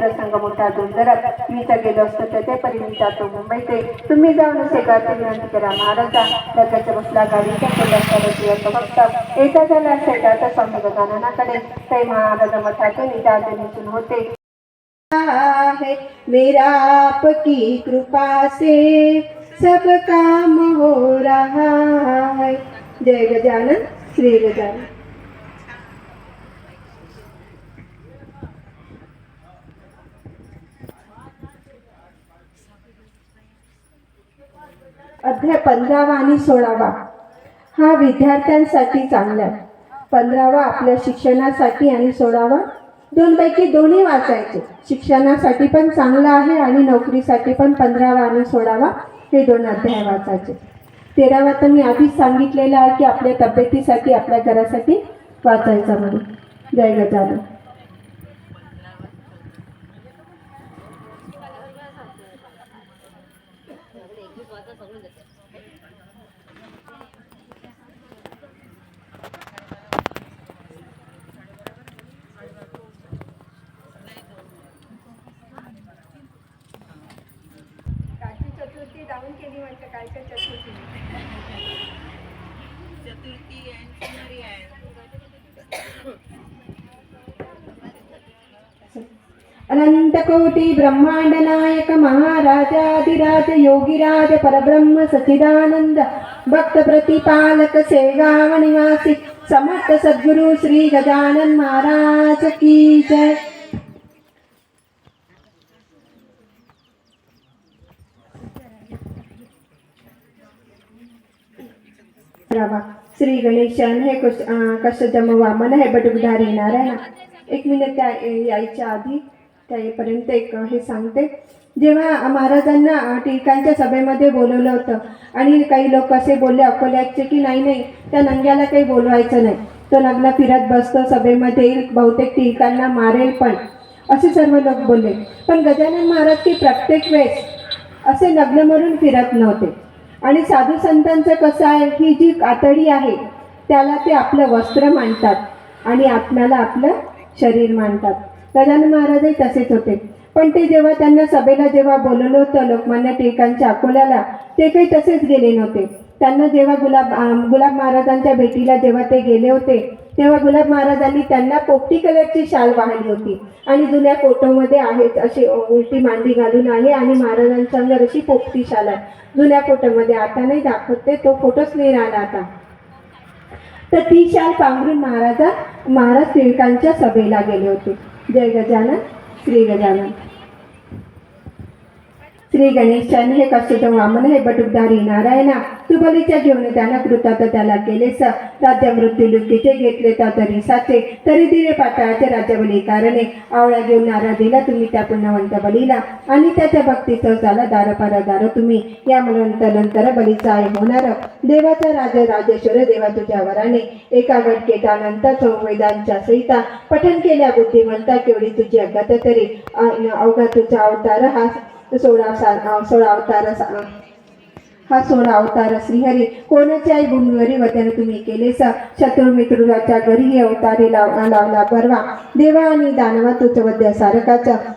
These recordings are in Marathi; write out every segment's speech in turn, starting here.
प्रसंग मोठा दुर्धर मी तर गेलो असतो तर ते परी मी जातो. मुंबईते तुम्ही जाऊन असे गाते विनंती करा. महाराजा लगेच बसला गाडीच्या कोल्हापूर फक्त एका झाला असेल तर स्वामी गजाननाकडे ते महाराज मठाचे निदान निसून होते. है मेरा आपकी कृपा से सब काम हो रहा है. जय गजानन श्री गजानन. अध्याय पंधरावा आणि सोळावा. हा विद्यार्थ्यांसाठी चांगला. आहे पंधरावा आपल्या शिक्षणासाठी आणि सोळावा. दोनपैकी दोन्ही वाचायचे. शिक्षणासाठी पण चांगला आहे आणि नोकरीसाठी पण पंधरावा आणि सोळावा हे दोन अध्याय वाचायचे. तेरावा तर मी आधीच सांगितलेलं आहे की आपल्या तब्येतीसाठी आपल्या घरासाठी वाचायचं म्हणून. जय गजानन कालची चतुर्थी केली म्हणजे कालच्या चतुर्थी अनंतकोटी ब्रह्मांड नायक महाराजाधिराज योगीराज परब्रह्म सचिदानंद भक्त प्रतिपालक सेगाव निवासी समर्थ सद्गुरु श्री गजानन महाराज की जय। रामा. श्री गणेशन हे कुश अं, वामन हे बटुकधारी नारायण एक मिनिट त्या यायच्या आधी त्या येईपर्यंत एक हे सांगते. जेव्हा महाराजांना टिळकांच्या सभेमध्ये बोलवलं होतं आणि काही लोक असे बोलले अकोल्याचे की नाही नाही त्या नंग्याला काही बोलवायचं नाही. तो नगला फिरत बसतो सभेमध्ये बहुतेक टिळकांना मारेल पण. असे सर्व लोक बोलले. पण गजानन महाराज की प्रत्येक वेळेस असे नग्न मरून फिरत नव्हते. आणि साधू संतांचं कसं आहे ही जी कातडी आहे त्याला ते आपलं वस्त्र मानतात आणि आत्म्याला आपलं शरीर मानतात. गजानन महाराजही तसेच होते. पण ते जेव्हा त्यांना सभेला जेव्हा बोलवलं होतं लोकमान्य टिळकांच्या अकोल्याला ते काही तसेच गेले नव्हते. त्यांना जेव्हा गुलाब गुलाब महाराजांच्या भेटीला जेव्हा ते गेले होते तेव्हा गुलाब महाराजांनी त्यांना पोपटी कलरची शाल वाहिली होती. आणि जुन्या फोटोमध्ये आहेत अशी उलटी मांडी घालून आहे आणि महाराजांच्या अशी पोपटी शाल आहे. जुन्या फोटोमध्ये आता नाही दाखवत ते तो फोटोच नाही राहिला आता. तर ती शाल पांघरून महाराजा महाराज टिळकांच्या सभेला गेले होते. जय गजानन श्री गजानन. श्री गणेशाने हे कष्ट वामन हे बटुकधारी नारायणा. तू बलीच्या घेऊन त्यांना कृतात त्याला केलेस राज्य मृत्यू लुकीचे घेतले तर तरी साचे तरी दिले पाताळाचे राज्यबली कारणे. आवळा घेऊन नारा दिला तुम्ही त्या पुण्यवंत बलीला. आणि त्याच्या भक्तीचं झाला दार पार दार तुम्ही. या मनंतर नंतर बलीचा आहे होणार. देवाचा राज राजेश्वर देवा तुझ्या वराने. एका गटकेटानंतर संवेदांच्या सहिता पठन केल्या बुद्धिमंता केवढी तुझी अगत तरी. अवघा तुझा अवतार हा सोळा सा सोळा अवतार सा- हा सोळा अवतार श्रीहरी. कोणाची आई भूमीवरी वतन तुम्ही केलेस? शत्रू मित्रुराच्या घरी अवतारी लाव लावला परवा. देवा आणि दानवा तुझ वद्य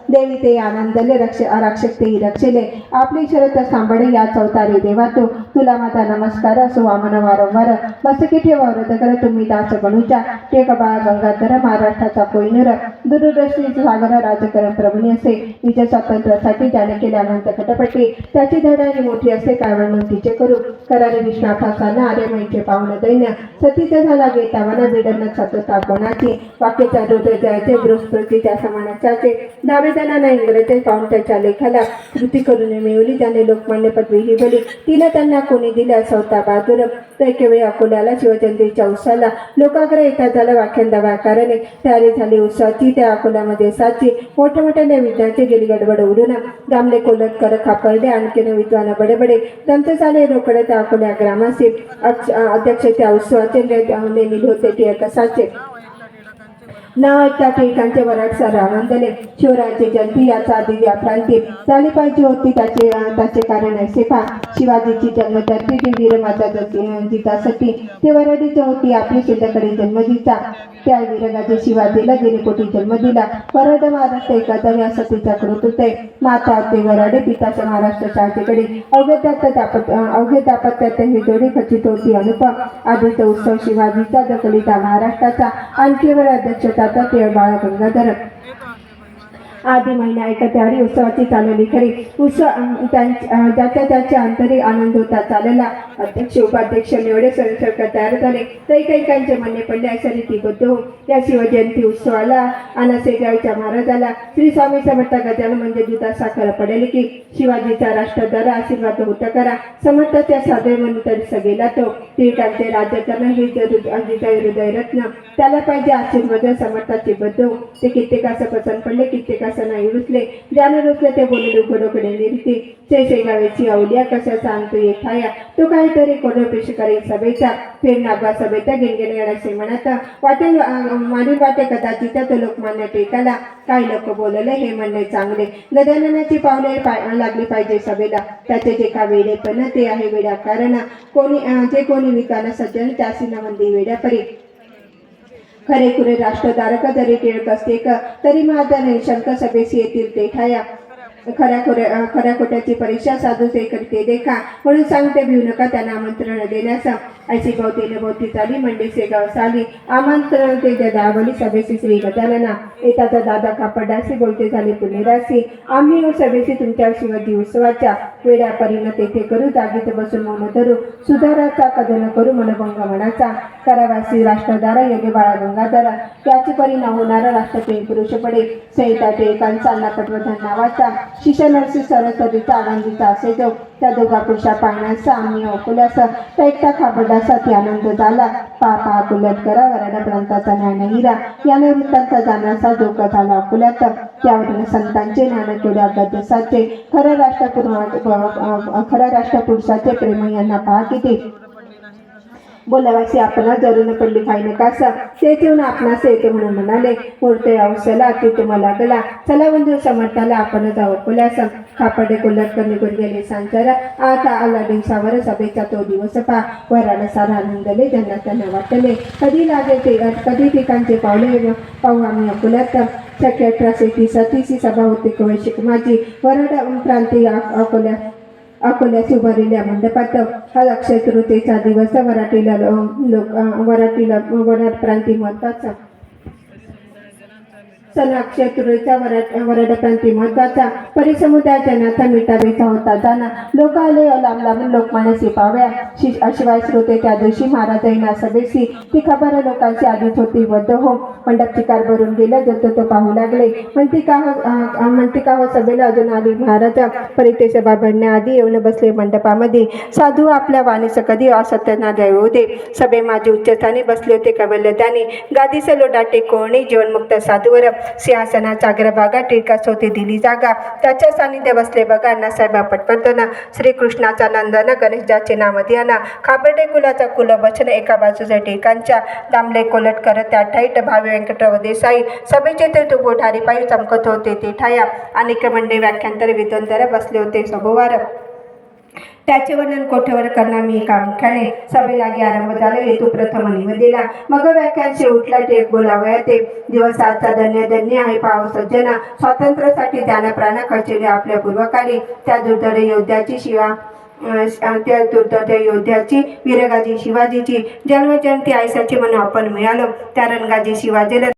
देवी ते आनंदले रक्ष रक्षक तेही रक्षले. आपली शरत सांभाळे या चौतारी देवा तो तुला माझा नमस्कार असो वामन वारंवार बसकी ठेवा व्रत कर तुम्ही दास गणूच्या टेक बाळ गंगाधर महाराष्ट्राचा कोयनर दूरदर्शनी सागर राजकरण प्रभूनी असे. निज स्वातंत्र्यासाठी ज्याने केल्यानंतर अनंत त्याची धडानी मोठी असे काय तिचे करू. करारे विष्णापासाना नारे मैचे पावन दैन्य सतीचा झाला गेता वना बिडन सतता कोणाची? वाक्याच्या हृदयाचे बृहस्पतीच्या समानाच्याचे. दावेदाना इंग्रजे पाहून त्याच्या लेखाला कृती करून मिळवली. ज्याने लोकमान्य पदवी ही बली तिला त्यांना कोणी दिल्या सौता बहादूर. तर अकोल्याला शिवजयंतीच्या उत्साहाला लोकाग्र येता झाला. व्याख्यान दवाकारणे तयारी झाली. उत्साहाची त्या अकोल्यामध्ये साची मोठ्या मोठ्या विद्यार्थी गेली गडबड उडून गामले कोलटकर खापर्डे. आणखीन विद्वान बडे दंत झाले रोकडे त्या अकोल्या ग्रामाचे अध्यक्ष त्या उत्सवाचे नेमिले होते ते कसाचे नावाच्या टिळकांचे वराडसर आनंदले शिवरायांची जयंती याचा दिव्या प्रांती झाली पाहिजे होती. त्याचे त्याचे कारण असे पा शिवाजीची जन्मधरती ती वीरमाता जती- जिजासाठी ते वराडीच होती. आपली सिंधकडे जन्म दिला. त्या वीरगाजी शिवाजीला गेले कोटी जन्म दिला. वराड महाराष्ट्र एकादर या तिचा कृत होते. माता ते वराडे पिताच्या महाराष्ट्र शाळेकडे. अवघ्या दापत अवघे दापत्यात ही जोडी खचित होती अनुपम. आधीचा उत्सव शिवाजीचा दखलीचा महाराष्ट्राचा. आणखी वेळ अध्यक्षता अध्यक्षताचा ते बाळ गंगाधर आधी महिना एकत्यारी उत्सवाची चालवली खरी. उत्सव अं, त्याच्या अंतरी आनंद होता चालला. अध्यक्ष उपाध्यक्ष निवडे सरकार तयार झाले. तर कैकांचे म्हणणे पडले अशा रीतीबद्ध होऊन या शिवजयंती उत्सवाला आणि महाराजाला श्री स्वामी समर्थ गजाला म्हणजे दुधा साखर पडेल की शिवाजीचा राष्ट्रद्वारा आशीर्वाद होता करा. समर्थाच्या साधे म्हणून तरी सगळेला तो टिळकांचे राज्य करणं हे जरूर हृदयरत्न. त्याला पाहिजे आशीर्वाद समर्थाचे बद्ध होऊन ते कित्येकाचं पसंत पडले कित्येका नाही. रुचले ज्याने रुचले ते बोलले उघडोकडे निरती ते शेगावेची अवलिया कशाचा आणतो येथाया तो काहीतरी कोणपेश करी सभेचा. फेर नागवा सभेचा गिणगिणे असे म्हणत वाटे अं, मानून वाटे कदाचित तो लोकमान्य टेकाला काही लोक बोलले हे म्हणणे चांगले. गजाननाची पावले पाय- लागली पाहिजे सभेला. त्याचे जे का वेडे पण ते आहे वेड्या कारण. कोणी जे कोणी विकाना सज्जन त्यासी नवंदी वेड्यापरी. खरे खुरे राष्ट्रधारक जरी टिळक असते क तरी महाजन शंक सभेसी येतील ते ठाया खऱ्या खोऱ्या खऱ्या खोट्याची परीक्षा साधू ते करते देखा. म्हणून सांगते भिऊ नका त्यांना आमंत्रण देण्याचा ऐशी भोवतीने भोवती चाली मंडे सेगाव साली. आमंत्रण ते दावली सभेशी श्री गजानना. येताचा दादा कापडासी बोलते झाले पुणेरासी आम्ही सभेशी तुमच्या शिवाजी उत्सवाच्या वेड्या परीनं तेथे करू जागीत बसून मौन धरू. सुधाराचा कदन करू मनभंग मनाचा. करावासी राष्ट्रधारा योग्य बाळा गंगाधारा. त्याची परिणाम होणारा राष्ट्रप्रेम पुरुष पडे संहिताचे एकांचा अन्नपटवर्धन नावाचा. शिष्य नरसी सरस्वतीचा आनंदीचा असे जो त्या दोघा पुरुषा पाहण्याचा आम्ही अकोल्याचा त्या एकटा खाबडासाठी आनंद झाला. पापा अकोल्यात करा वराडा प्रांताचा ज्ञान हिरा. याने वृत्तांचा जाण्याचा धोका झाला अकुल्यात त्यावरून संतांचे ज्ञान केवढ्या गद्यसाचे खरं राष्ट्रपुर खरं राष्ट्रपुरुषाचे प्रेम यांना पहा किती. बोलावासी आपणा जरून पडली खाई नकास ते ठेवून आपणास येते म्हणून म्हणाले मूर्ते अवसला ती तुम्हाला गला चला बंधू समर्थाला आपण जाऊ कोल्यास खापडे कोल्हट कमी करून गेले सांचार आता आला दिवसावर सभेचा तो दिवस पा वराड सारा आनंदले ज्यांना त्यांना वाटले. कधी लागे ते कधी ठिकाणचे पावले पाहू आम्ही अकोल्यात. शक्य अठराशे ती अतिशी सभा होती कवैशिक माझी वरड प्रांती अकोल्या अकोल्यास उभारलेल्या मंडपात हा अक्षय तृतीयेचा दिवस. मराठीला लोक अं, मराठीला क्रांती प्रांती सलाक्षय तुरेचा वरड तृतीयेचा वराड महत्त्वाचा परिसमुदायाच्या नाथा मिटावेचा होता जाना लोक आले लांब लांबून लोकमानसी पाव्या शि- शिवाय श्रोते त्या दिवशी महाराजांना सभेशी ती खबर लोकांची आधीच होती. वध हो मंडप चिकार भरून गेलं जत तो पाहू लागले. म्हणती का हो म्हणती का हो सभेला अजून आली महाराज. परिते सभा भरण्याआधी येऊन बसले मंडपामध्ये. साधू आपल्या वाणीचं कधी असत्य ना देऊ दे. सभे माझे उच्चस्थानी बसले होते कबल्य त्याने गादीस लोटाटे कोणी जीवनमुक्त साधूवर. सिंहासनाच्या अग्रभागात टिळकासोती दिली जागा. त्याच्या सानिध्य बसले बघा अण्णासाहेब पटवर्धन श्रीकृष्णाचा नंदन गणेशजाचे नाम ध्याना खाबर्डे कुलाचा कुलवचन एका बाजूच्या टिळकांच्या. दामले कोलट करत त्या ठाईट भावे व्यंकटराव देसाई. सभेचे ते तुबोठारी पायी चमकत होते ते ठाया. अनेक मंडे व्याख्यांतर विद्वंतर बसले होते सभोवार. त्याचे वर्णन कोठेवर करणार? मी कामुख्याने सभेलागी आरंभ झाला. हेतू प्रथम निवेदिला. मग व्याख्यान शेवटला टेक बोलावया ते दिवस आजचा धन्य धन्य आहे. पाव सज्जना. स्वातंत्र्यासाठी त्यानं प्राण खर्चले आपल्या पूर्वकाली. त्या दुर्धर योद्ध्याची शिवा. त्या दुर्धर योद्ध्याची वीरगाजी शिवाजीची. जन्मजयंती आयसाची म्हणून आपण मिळालो. त्या रणगाजी शिवाजीला